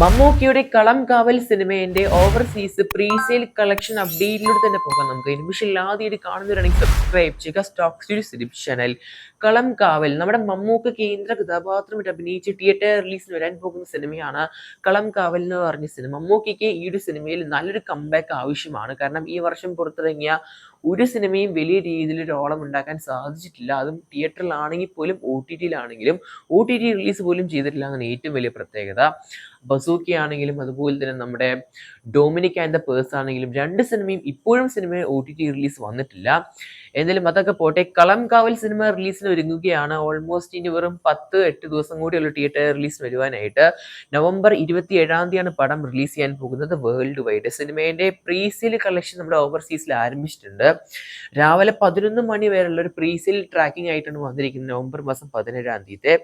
മമ്മൂക്കിയുടെ കളം കാവൽ സിനിമയുടെ ഓവർസീസ് പ്രീസെയിൽ കളക്ഷൻ അപ്ഡേറ്റിലൂടെ തന്നെ പോകാം നമുക്ക്. ഇനിമിഷൻ ആദ്യമായിട്ട് കാണുന്നവരാണെങ്കിൽ സബ്സ്ക്രൈബ് ചെയ്യുക. സ്റ്റോക്ക് സ്റ്റഡീസ് യൂട്യൂബ് ചാനൽ കളം കാവൽ. നമ്മുടെ മമ്മൂക്ക കേന്ദ്ര കഥാപാത്രമായിട്ട് അഭിനയിച്ച് തിയേറ്റർ റിലീസിന് വരാൻ പോകുന്ന സിനിമയാണ് കളം കാവൽ എന്ന് പറഞ്ഞ സിനിമ. മമ്മൂക്കിക്ക് ഈ ഒരു സിനിമയിൽ നല്ലൊരു കംബാക്ക് ആവശ്യമാണ്. കാരണം ഈ വർഷം പുറത്തിറങ്ങിയ ഒരു സിനിമയും വലിയ രീതിയിൽ ഓളം ഉണ്ടാക്കാൻ സാധിച്ചിട്ടില്ല. അതും തിയേറ്ററിലാണെങ്കിൽ പോലും ഒ ടി ടിയിലാണെങ്കിലും ഒ ടി ടി റിലീസ് പോലും ചെയ്തിട്ടില്ല എന്നാണ് ഏറ്റവും വലിയ പ്രത്യേകത. ബസൂക്കി ആണെങ്കിലും അതുപോലെ തന്നെ നമ്മുടെ ഡൊമിനിക് ആൻഡ് ദ പേഴ്സ് ആണെങ്കിലും രണ്ട് സിനിമയും ഇപ്പോഴും സിനിമ ഒ ടി ടി റിലീസ് വന്നിട്ടില്ല. എന്തായാലും അതൊക്കെ പോട്ടെ കളം കാവൽ സിനിമ റിലീസിന് ഒരുങ്ങുകയാണ്. ഓൾമോസ്റ്റ് ഇനി വെറും പത്ത് എട്ട് ദിവസം കൂടിയുള്ള തിയേറ്റർ റിലീസ് വരുവാനായിട്ട് നവംബർ ഇരുപത്തി ഏഴാം തീയതിയാണ് പടം റിലീസ് ചെയ്യാൻ പോകുന്നത് വേൾഡ് വൈഡ്. സിനിമേന്റെ പ്രീസെയിൽ കളക്ഷൻ നമ്മുടെ ഓവർസീസിൽ ആരംഭിച്ചിട്ടുണ്ട്. രാവിലെ പതിനൊന്ന് മണി വരെയുള്ള ഒരു പ്രീസെയിൽ ട്രാക്കിംഗ് ആയിട്ടാണ് വന്നിരിക്കുന്നത്. നവംബർ മാസം പതിനേഴാം തീയതി.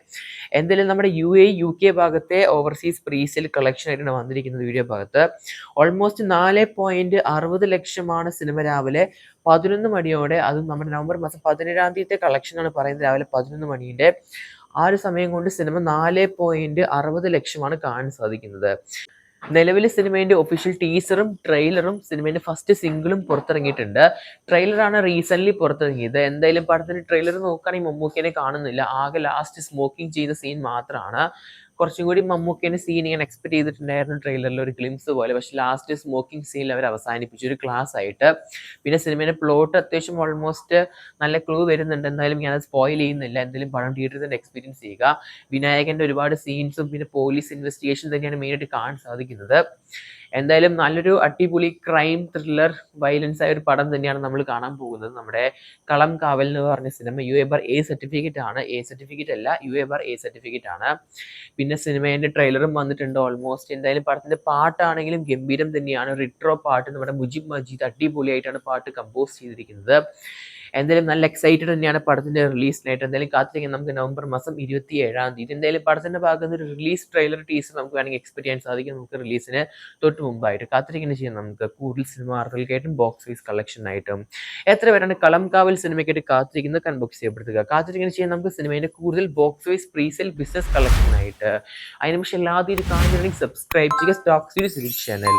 എന്തായാലും നമ്മുടെ യു എ യു കെ ഭാഗത്തെ ഓവർസീസ് പ്രീസെയിൽ കളക്ഷൻ ആയിട്ടാണ് വന്നിരിക്കുന്നത് വീഡിയോ ഭാഗത്ത്. ഓൾമോസ്റ്റ് നാല് പോയിന്റ് അറുപത് ലക്ഷമാണ് സിനിമ രാവിലെ പതിനൊന്ന് മണിയോടെ. അതും നമ്മുടെ നവംബർ മാസം പതിനേഴാം തീയതി കളക്ഷനാണ് പറയുന്നത് രാവിലെ പതിനൊന്ന് മണിയുടെ ആ ഒരു സമയം കൊണ്ട് സിനിമ നാല് പോയിന്റ് അറുപത് ലക്ഷമാണ് കാണാൻ സാധിക്കുന്നത്. നിലവിലെ സിനിമേന്റെ ഒഫീഷ്യൽ ടീസറും ട്രെയിലറും സിനിമേന്റെ ഫസ്റ്റ് സിംഗിളും പുറത്തിറങ്ങിയിട്ടുണ്ട്. ട്രെയിലറാണ് റീസെന്റ് പുറത്തിറങ്ങിയത്. എന്തായാലും പടത്തിന്റെ ട്രെയിലർ നോക്കുകയാണെങ്കിൽ മമ്മൂക്കിനെ കാണുന്നില്ല. ആകെ ലാസ്റ്റ് സ്മോക്കിംഗ് ചെയ്ത സീൻ മാത്രമാണ്. കുറച്ചും കൂടി മമ്മൂക്കേന്റെ സീൻ ഇങ്ങനെ എക്സ്പെക്ട് ചെയ്തിട്ടുണ്ടായിരുന്നു ട്രെയിലറിൽ ഒരു ഗ്ലിംസ് പോലെ. പക്ഷേ ലാസ്റ്റ് സ്മോക്കിംഗ് സീനിൽ അവർ അവസാനിപ്പിച്ചു. ഒരു ക്ലാസ് ആയിട്ട്. പിന്നെ സിനിമയുടെ പ്ലോട്ട് അത്യാവശ്യം ഓൾമോസ്റ്റ് നല്ല ക്ലൂ വരുന്നുണ്ട്. എന്തായാലും ഞാനത് സ്പോയിൽ ചെയ്യുന്നില്ല. എന്തായാലും പടം തിയേറ്ററിൽ തന്നെ എക്സ്പീരിയൻസ് ചെയ്യുക. വിനായകന്റെ ഒരുപാട് സീൻസും പിന്നെ പോലീസ് ഇൻവെസ്റ്റിഗേഷൻ തന്നെയാണ് മെയിനായിട്ട് കാണാൻ സാധിക്കുന്നത്. എന്തായാലും നല്ലൊരു അടിപൊളി ക്രൈം ത്രില്ലർ വയലൻസ് ആയ ഒരു പടം തന്നെയാണ് നമ്മൾ കാണാൻ പോകുന്നത്. നമ്മുടെ കളം കാവൽ എന്ന് പറഞ്ഞ cinema U A bar A certificate ആണ്. എ സർട്ടിഫിക്കറ്റ് അല്ല U A bar A certificate ആണ്. പിന്നെ സിനിമേന്റെ ട്രെയിലറും വന്നിട്ടുണ്ട് ഓൾമോസ്റ്റ് എന്തായാലും പടത്തിന്റെ പാട്ടാണെങ്കിലും ഗംഭീരം തന്നെയാണ്. റിട്രോ പാട്ട് നമ്മുടെ മുജിബ് മജീദ് അടിപൊളിയായിട്ടാണ് പാട്ട് കമ്പോസ് ചെയ്തിരിക്കുന്നത്. എന്തായാലും നല്ല എക്സൈറ്റഡ് തന്നെയാണ് പടത്തിന്റെ റിലീസിനായിട്ട് എന്തായാലും കാത്തിരിക്കാൻ നമുക്ക് നവംബർ മാസം ഇരുപത്തി ഏഴാം തീയതി. എന്തായാലും പടത്തിന്റെ ഭാഗത്ത് ഒരു റിലീസ് ട്രെയിലർ ടീസർ നമുക്ക് വേണമെങ്കിൽ എക്സ്പെക്ട് ചെയ്യാൻ സാധിക്കും നമുക്ക് റിലീസിന് തൊട്ട് മുമ്പായിട്ട്. കാത്തിരിക്കുന്ന ചെയ്യാം. നമുക്ക് കൂടുതൽ സിനിമ വാർത്തകൾക്കായിട്ടും ബോക്സ് ഓഫീസ് കളക്ഷനായിട്ടും എത്ര പേരാണ് കളം കാവൽ സിനിമയ്ക്കായിട്ട് കാത്തിരിക്കുന്നത്? കൺബോക്സ് ചെയ്യപ്പെടുത്തുക. കാത്തിരിക്കുന്ന ചെയ്യാൻ നമുക്ക് സിനിമയുടെ കൂടുതൽ ബോക്സ് ഓഫീസ് പ്രീസെൽ ബിസിനസ് കളക്ഷനായിട്ട് അതിന് പക്ഷേ തീയതി കാണുന്നുണ്ടെങ്കിൽ സബ്സ്ക്രൈബ് ചെയ്യുക. Stock series channel